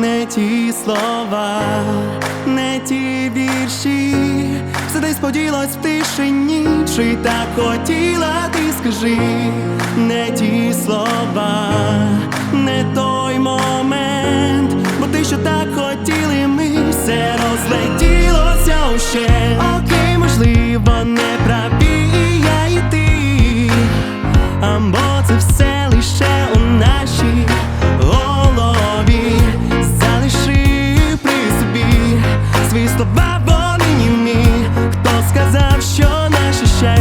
не ті слова, не ті вірші, все десь поділось в тишині, чи так хотіла ти скажи, не ті слова, не той момент, бо ти що так хотіли, ми все розлетілося уще. Окей, можливо, не праві і я і ти.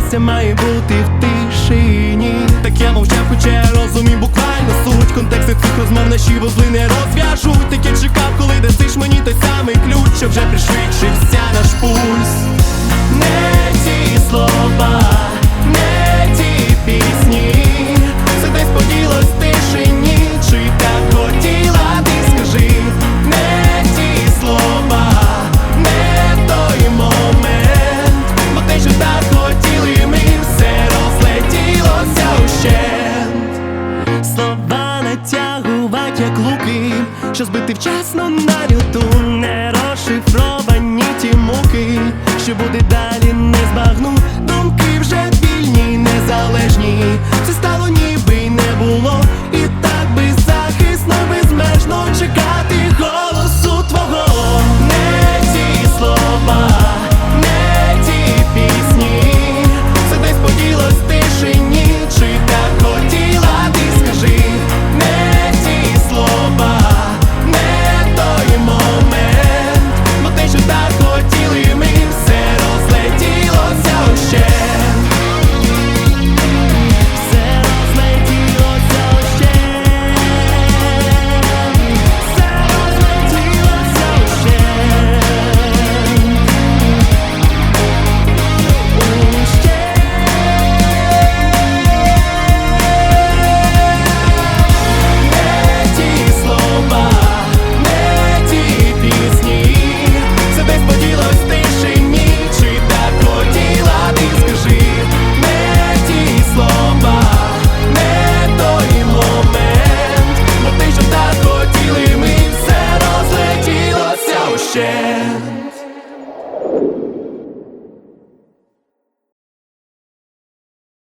Щастя має бути в тишині? Так я мовчав, хоча я розумів буквально суть. Контексти цих розмов наші вузли не розв'яжуть. Так чекав, коли дасиш мені той самий ключ, що вже пришвидшився що збити вчасно на люту, не розшифровані ті муки, що буде далі, не збагну, думки вже вільні, незалежні.